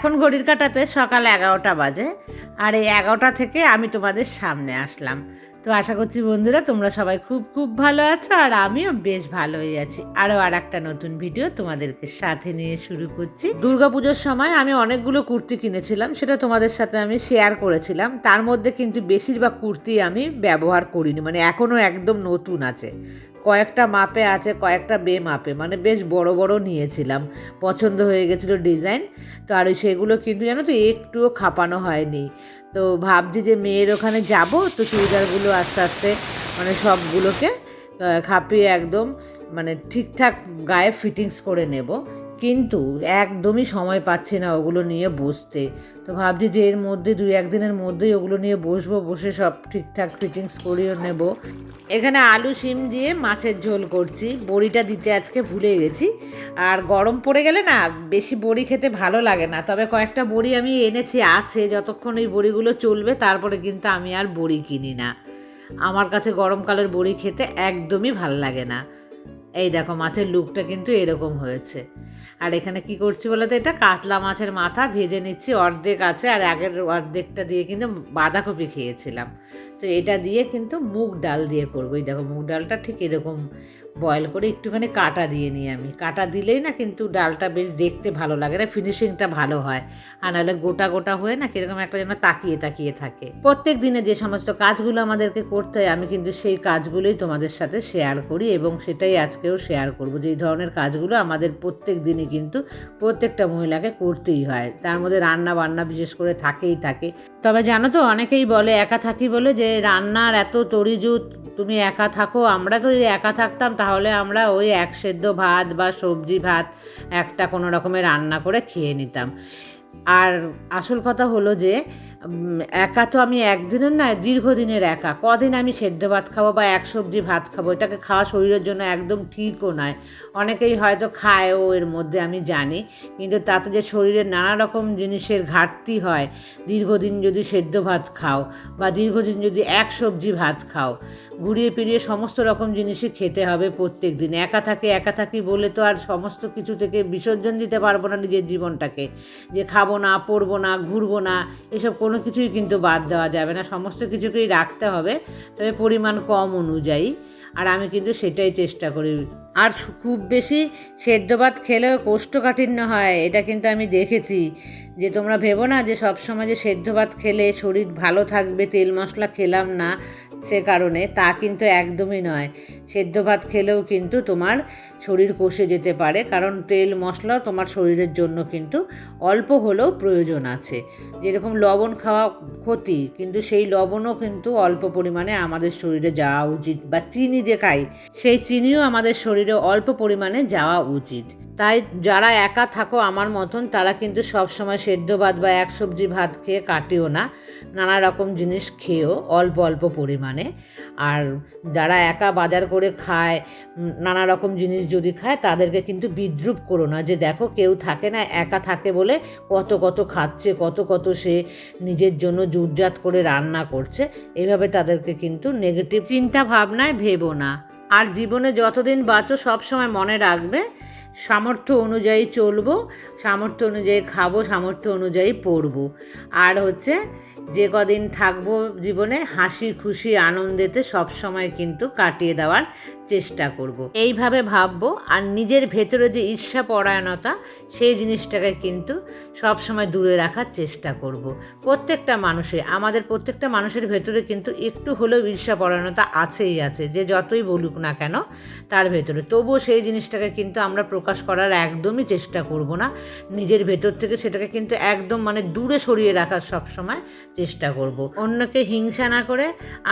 এখন ঘড়ির কাটাতে সকাল এগারোটা বাজে, আর এই এগারোটা থেকে আমি তোমাদের সামনে আসলাম। তো আশা করছি বন্ধুরা, তোমরা সবাই খুব খুব ভালো আছো, আর আমিও বেশ ভালোই আছি। আরও আর একটা নতুন ভিডিও তোমাদেরকে সাথে নিয়ে শুরু করছি। দুর্গাপুজোর সময় আমি অনেকগুলো কুর্তি কিনেছিলাম, সেটা তোমাদের সাথে আমি শেয়ার করেছিলাম। তার মধ্যে কিন্তু বেশিরভাগ কুর্তি আমি ব্যবহার করিনি মানে এখনও একদম নতুন আছে। কয়েকটা মাপে আছে, কয়েকটা বে মাপে। মানে বেশ বড় বড় নিয়েছিলাম। পছন্দ হয়ে গেছিল ডিজাইন। তো আর সেগুলো কিন্তু জানো তো, একটুও খাপানো হয়নি। তো ভাবছি যে মেয়ের ওখানে যাব, তো চুড়িদারগুলো আস্তে আস্তে মানে সবগুলোকে খাপিয়ে একদম মানে ঠিকঠাক গায়ে ফিটিংস করে নেব। কিন্তু একদমই সময় পাচ্ছি না ওগুলো নিয়ে বসতে। তো ভাবছি যে এর মধ্যে দুই একদিনের মধ্যেই ওগুলো নিয়ে বসবো, বসে সব ঠিকঠাক ফিটিংস করিয়ে নেব। এখানে আলু শিম দিয়ে মাছের ঝোল করছি, বড়িটা দিতে আজকে ভুলে গেছি। আর গরম পড়ে গেলে না বেশি বড়ি খেতে ভালো লাগে না, তবে কয়েকটা বড়ি আমি এনেছি, আছে, যতক্ষণ এই বড়িগুলো চলবে তারপরে কিন্তু আমি আর বড়ি কিনি না। আমার কাছে গরমকালের বড়ি খেতে একদমই ভালো লাগে না। এই দেখো মাছের লুকটা কিন্তু এরকম হয়েছে। আর এখানে কি করছি বলতো এটা কাতলা মাছের মাথা ভেজে নিচ্ছি অর্ধেক আছে আর আগের অর্ধেকটা দিয়ে কিন্তু বাঁধাকপি খেয়েছিলাম। তো এটা দিয়ে কিন্তু মুগ ডাল দিয়ে করব। এই দেখো মুগ ডালটা ঠিক এরকম বয়েল করে একটুখানি কাটা দিয়ে নিই আমি। কাটা দিলেই না কিন্তু ডালটা বেশ দেখতে ভালো লাগে না ফিনিশিংটা ভালো হয়। আর নাহলে গোটা গোটা হয়ে না কীরকম একটা যেন তাকিয়ে তাকিয়ে থাকে। প্রত্যেক দিনে যে সমস্ত কাজগুলো আমাদেরকে করতে হয়, আমি কিন্তু সেই কাজগুলোই তোমাদের সাথে শেয়ার করি এবং সেটাই আজকেও শেয়ার করব। যে এই ধরনের কাজগুলো আমাদের প্রত্যেক দিনই কিন্তু প্রত্যেকটা মহিলাকে করতেই হয়। তার মধ্যে রান্না বান্না বিশেষ করে থাকেই থাকে। তবে জানো তো অনেকেই বলে, একা থাকি বলে যে রান্নার এত তরিজুত তুমি একা থাকো, আমরা তো একা থাকতাম, তাহলে আমরা ওই এক সেদ্ধ ভাত বা সবজি ভাত একটা কোনো রকমের রান্না করে খেয়ে নিতাম। আর আসল কথা হলো যে একা তো আমি একদিনের নয়, দীর্ঘদিনের একা। কদিন আমি সেদ্ধ ভাত খাব বা এক সবজি ভাত খাব, এটাকে খাওয়া শরীরের জন্য একদম ঠিকও নয়। অনেকেই হয়তো খায়ও, এর মধ্যে আমি জানি, কিন্তু তাতে যে শরীরের নানা রকম জিনিসের ঘাটতি হয়, দীর্ঘদিন যদি সেদ্ধ ভাত খাও বা দীর্ঘদিন যদি এক সবজি ভাত খাও, ঘুরিয়ে ফিরিয়ে সমস্ত রকম জিনিসই খেতে হবে প্রত্যেক দিন একা থাকে, একা থাকি বলে তো আর সমস্ত কিছু থেকে বিসর্জন দিতে পারব না নিজের জীবনটাকে। যে খাব না পরবো না, ঘুরবো না, এসব কোনো কিছুই কিন্তু বাদ দেওয়া যাবে না। সমস্ত কিছুকেই রাখতে হবে, তবে পরিমাণ কম অনুযায়ী। আর আমি কিন্তু সেটাই চেষ্টা করি। আর খুব বেশি সেদ্ধ ভাত খেলেও কোষ্ঠকাঠিন্য হয়, এটা কিন্তু আমি দেখেছি। যে তোমরা ভেবো না যে সবসময় যে সেদ্ধ ভাত খেলে শরীর ভালো থাকবে, তেল মশলা খেলাম না সে কারণে, তা কিন্তু একদমই নয়। সেদ্ধ ভাত খেলেও কিন্তু তোমার শরীর কষে যেতে পারে, কারণ তেল মশলা তোমার শরীরের জন্য কিন্তু অল্প হলেও প্রয়োজন আছে। যেরকম লবণ খাওয়া ক্ষতি, কিন্তু সেই লবণও কিন্তু অল্প পরিমাণে আমাদের শরীরে যাওয়া উচিত, বা চিনি যে খাই, সেই চিনিও আমাদের শরীরে অল্প পরিমাণে যাওয়া উচিত। তাই যারা একা থাকো আমার মতন, তারা কিন্তু সব সময় সেদ্ধ ভাত বা এক সবজি ভাত খেয়ে কাটিও না। নানা রকম জিনিস খেয়েও অল্প অল্প পরিমাণে। আর যারা একা বাজার করে খায়, নানা রকম জিনিস যদি খায়, তাদেরকে কিন্তু বিদ্রুপ করো না যে দেখো কেউ থাকে না, একা থাকে বলে কত কত খাচ্ছে, কত কত সে নিজের জন্য জুটজাত করে রান্না করছে। এভাবে তাদেরকে কিন্তু নেগেটিভ চিন্তা ভাবনায় ভেবো না। আর জীবনে যতদিন বাঁচো সবসময় মনে রাখবে সামর্থ্য অনুযায়ী চলবো, সামর্থ্য অনুযায়ী খাব, সামর্থ্য অনুযায়ী পড়ব। আর হচ্ছে যে কদিন থাকব জীবনে হাসি খুশি আনন্দেতে সব সময় কিন্তু কাটিয়ে দেওয়ার চেষ্টা করব। এইভাবে ভাববো আর নিজের ভেতরে যে ঈর্ষা পরায়ণতা, সেই জিনিসটাকে কিন্তু সব সময় দূরে রাখার চেষ্টা করব। প্রত্যেকটা মানুষে, আমাদের প্রত্যেকটা মানুষের ভেতরে কিন্তু একটু হলেও ঈর্ষা পরায়ণতা আছেই আছে, যে যতই বলুক না কেন তার ভেতরে তবুও সেই জিনিসটাকে কিন্তু আমরা প্রকাশ করার একদমই চেষ্টা করব না নিজের ভেতর থেকে সেটাকে কিন্তু একদম মানে দূরে সরিয়ে রাখার সব সময় চেষ্টা করব অন্যকে হিংসা না করে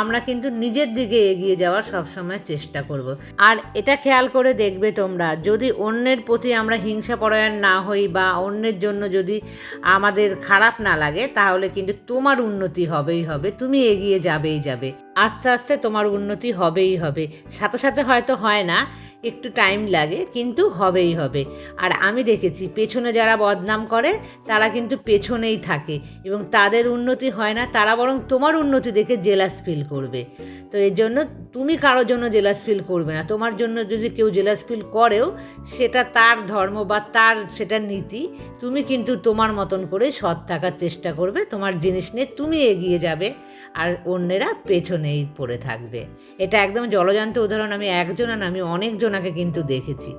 আমরা কিন্তু নিজের দিকে এগিয়ে যাওয়ার সবসময় চেষ্টা করব আর এটা খেয়াল করে দেখবে তোমরা, যদি অন্যের প্রতি আমরা হিংসা পরায়ণ না হই বা অন্যের জন্য যদি আমাদের খারাপ না লাগে, তাহলে কিন্তু তোমার উন্নতি হবেই হবে, তুমি এগিয়ে যাবেই যাবে। আস্তে আস্তে তোমার উন্নতি হবেই হবে। সাথে সাথে হয়তো হয় না, একটু টাইম লাগে, কিন্তু হবেই হবে। আর আমি দেখেছি, পেছনে যারা বদনাম করে, তারা কিন্তু পেছনেই থাকে এবং তাদের উন্নতি হয় না, তারা বরং তোমার উন্নতি দেখে জেলাস ফিল করবে। তো এর জন্য তুমি কারোর জন্য জেলাস ফিল করবে না। তোমার জন্য যদি কেউ জেলাস ফিল করেও, সেটা তার ধর্ম বা তার সেটা নীতি, তুমি কিন্তু তোমার মতন করে সৎ থাকার চেষ্টা করবে। তোমার জিনিস নিয়ে তুমি এগিয়ে যাবে, আর অন্যেরা পেছনেই পড়ে থাকবে। এটা একদম জলজান্ত উদাহরণ আমি একজনা না, আমি অনেকজনাকে কিন্তু দেখেছি।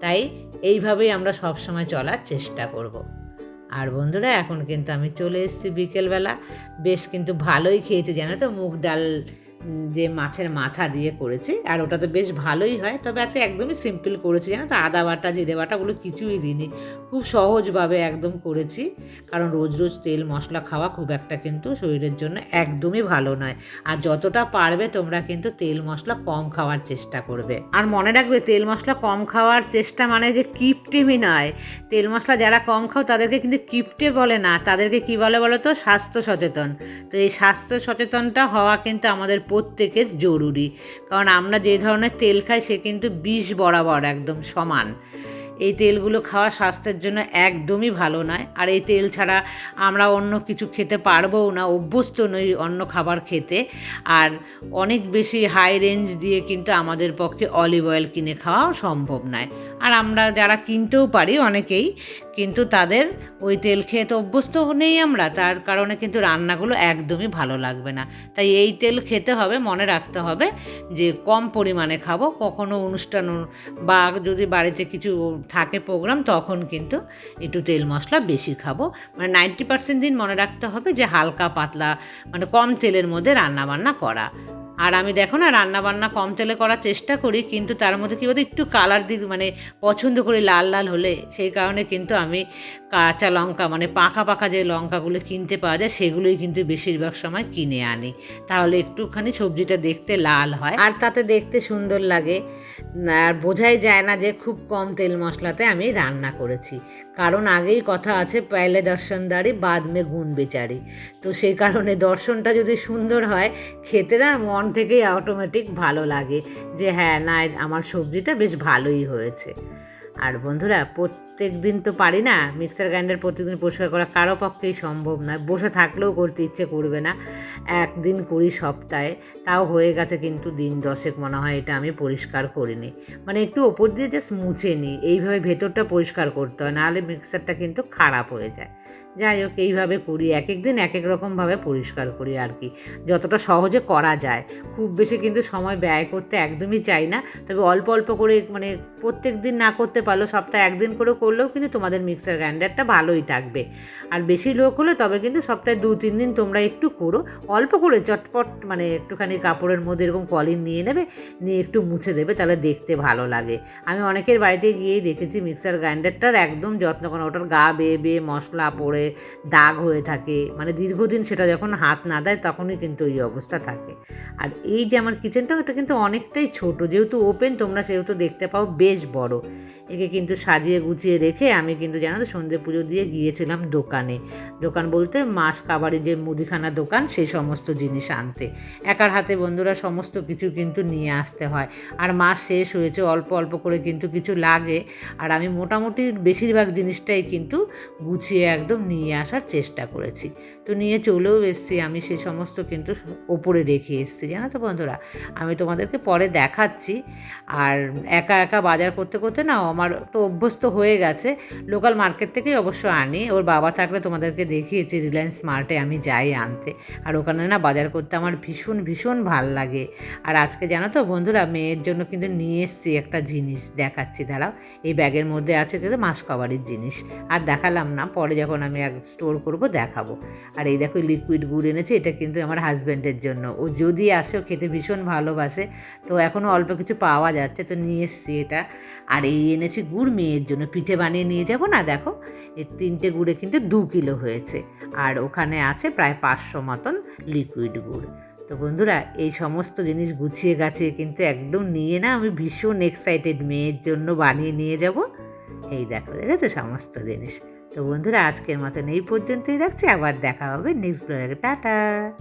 তাই এইভাবেই আমরা সবসময় চলার চেষ্টা করব। আর বন্ধুরা এখন কিন্তু আমি চলে এসেছি বিকেলবেলা। বেশ কিন্তু ভালোই খেয়েছি জানো তো? মুগ ডাল যে মাছের মাথা দিয়ে করেছি, আর ওটা তো বেশ ভালোই হয়, তবে আজকে একদমই সিম্পল করেছি, জানো তো? আদা বাটা, জিরে বাটা ওগুলো কিছুই দিইনি। খুব সহজভাবে একদম করেছি, কারণ রোজ রোজ তেল মশলা খাওয়া খুব একটা কিন্তু শরীরের জন্য একদমই ভালো নয়। আর যতটা পারবে তোমরা কিন্তু তেল মশলা কম খাওয়ার চেষ্টা করবে। আর মনে রাখবে, তেল মশলা কম খাওয়ার চেষ্টা মানে যে কিপটিমি নয়। তেল মশলা যারা কম খাও, তাদেরকে কিন্তু কিপটে বলে না। তাদেরকে কি বলে বলো তো? স্বাস্থ্য সচেতন। তো এই স্বাস্থ্য সচেতনটা হওয়া কিন্তু আমাদের প্রত্যেকের জরুরি। কারণ আমরা যে ধরনের তেল খাই, সে কিন্তু বিষ বরাবর একদম সমান। এই তেলগুলো খাওয়া স্বাস্থ্যের জন্য একদমই ভালো নয়। আর এই তেল ছাড়া আমরা অন্য কিছু খেতে পারবও না, অভ্যস্ত নই অন্য খাবার খেতে। আর অনেক বেশি হাই রেঞ্জ দিয়ে কিন্তু আমাদের পক্ষে অলিভ অয়েল কিনে খাওয়াও সম্ভব নয়। আর আমরা যারা কিনতেও পারি অনেকেই, কিন্তু তাদের ওই তেল খেয়ে তো অভ্যস্ত নেই আমরা, তার কারণে কিন্তু রান্নাগুলো একদমই ভালো লাগবে না। তাই এই তেল খেতে হবে, মনে রাখতে হবে যে কম পরিমাণে খাব, কখনো অনুষ্ঠান বা যদি বাড়িতে কিছু থাকে প্রোগ্রাম, তখন কিন্তু একটু তেল মশলা বেশি খাব। মানে নাইনটি পার্সেন্ট দিন মনে রাখতে হবে যে হালকা পাতলা মানে কম তেলের মধ্যে রান্না বান্না করা। আর আমি দেখো না রান্না বান্না কম তেলে করার চেষ্টা করি, কিন্তু তার মধ্যে কী বলতো, একটু কালার দিই মানে পছন্দ করি লাল লাল হলে, সেই কারণে কিন্তু আমি কাঁচা লঙ্কা মানে পাকা পাকা যে লঙ্কাগুলো কিনতে পাওয়া যায়, সেগুলোই কিন্তু বেশিরভাগ সময় কিনে আনি। তাহলে একটুখানি সবজিটা দেখতে লাল হয়। আর তাতে দেখতে সুন্দর লাগে। আর বোঝাই যায় না যে খুব কম তেল মশলাতে আমি রান্না করেছি। কারণ আগেই কথা আছে, পেলে দর্শনদারি বাদ মে গুণ বেচারি। তো সেই কারণে দর্শনটা যদি সুন্দর হয়, খেতে না মন থেকেই অটোমেটিক ভালো লাগে। যে হ্যাঁ না, আমার সবজিটা বেশ ভালোই হয়েছে। আর বন্ধুরা, প্রত্যেক দিন তো পারি না। মিক্সার গ্রাইন্ডার প্রতিদিন পরিষ্কার করা কারও পক্ষেই সম্ভব নয় বসে থাকলেও করতে ইচ্ছে করবে না। একদিন করি সপ্তাহে। তাও হয়ে গেছে কিন্তু দিন দশেক মনে হয় এটা আমি পরিষ্কার করিনি। মানে একটু ওপর দিয়ে জাস্ট মুছে নিই। এইভাবে ভেতরটা পরিষ্কার করতে হয়। নাহলে মিক্সারটা কিন্তু খারাপ হয়ে যায়। যাই হোক, এইভাবে করি। এক এক দিন এক এক রকমভাবে পরিষ্কার করি আর কি। যতটা সহজে করা যায়। খুব বেশি কিন্তু সময় ব্যয় করতে একদমই চাই না। তবে অল্প অল্প করে মানে প্রত্যেক দিন না করতে পারলেও সপ্তাহে একদিন করে করলেও কিন্তু তোমাদের মিক্সার গ্রাইন্ডারটা ভালোই থাকবে। আর বেশি লোক হলে তবে কিন্তু সপ্তাহে দু তিন দিন তোমরা একটু করো। অল্প করে চটপট মানে একটুখানি কাপড়ের মধ্যে এরকম কলিন নিয়ে নেবে, নিয়ে একটু মুছে দেবে, তাহলে দেখতে ভালো লাগে। আমি অনেকের বাড়িতে গিয়েই দেখেছি মিক্সার গ্রাইন্ডারটার একদম যত্ন করে, ওটার গা বেয়ে বেয়ে মশলা পড়ে, দাগ হয়ে থাকে। মানে দীর্ঘদিন সেটা যখন হাত না দেয় তখনই কিন্তু এই অবস্থা থাকে। আর এই যে আমার কিচেনটা ওটা কিন্তু অনেকটাই ছোট। যেহেতু ওপেন তোমরা সেহেতু দেখতে পাও বেশ বড়। একে কিন্তু সাজিয়ে গুছিয়ে রেখে আমি কিন্তু জানো তো সন্ধে পুজো দিয়ে গিয়েছিলাম দোকানে। দোকান বলতে মাস কাবারি যে মুদিখানা দোকান, সেই সমস্ত জিনিস আনতে। একার হাতে বন্ধুরা সমস্ত কিছু কিন্তু নিয়ে আসতে হয়। আর মাস শেষ হয়েছে, অল্প অল্প করে কিন্তু কিছু লাগে। আর আমি মোটামুটি বেশিরভাগ জিনিসটাই কিন্তু গুছিয়ে একদম নিয়ে আসার চেষ্টা করেছি। তো নিয়ে চলেও এসেছি, আমি সে সমস্ত কিন্তু ওপরে রেখে এসেছি, জানো তো বন্ধুরা। আমি তোমাদেরকে পরে দেখাচ্ছি। আর একা একা বাজার করতে করতে না আমার তো অভ্যস্ত হয়ে গেছে। লোকাল মার্কেট থেকেই অবশ্য আনি। ওর বাবা থাকলে তোমাদেরকে দেখিয়েছি রিলায়েন্স স্মার্টে আমি যাই আনতে। আর ওখানে না বাজার করতে আমার ভীষণ ভীষণ ভালো লাগে। আর আজকে জানো তো বন্ধুরা, মেয়ের জন্য কিন্তু নিয়ে এসেছি একটা জিনিস। দেখাচ্ছি, দাঁড়াও। এই ব্যাগের মধ্যে আছে কিন্তু মাস কভারের জিনিস। আর দেখালাম না, পরে যখন আমি এক স্টোর করব, দেখাবো। আর এই দেখো লিকুইড গুড় এনেছি, এটা কিন্তু আমার হাজব্যান্ডের জন্য। ও যদি আসে, ও খেতে ভীষণ ভালোবাসে। তো এখনও অল্প কিছু পাওয়া যাচ্ছে, তো নিয়ে এসছি এটা। আর এই এনেছি গুড় মেয়ের জন্য, পিঠে বানিয়ে নিয়ে যাব না দেখো। এই তিনটে গুড়ে কিন্তু দু কিলো হয়েছে। আর ওখানে আছে প্রায় পাঁচশো মতন লিকুইড গুড়। তো বন্ধুরা, এই সমস্ত জিনিস গুছিয়ে গাছিয়ে কিন্তু একদম নিয়ে না আমি ভীষণ এক্সাইটেড মেয়ের জন্য বানিয়ে নিয়ে যাব। এই দেখো, দেখেছ সমস্ত জিনিস। তো বন্ধুরা, আজকের মতন এই পর্যন্তই রাখছি। আবার দেখা হবে নেক্সট ব্লগে টাটা!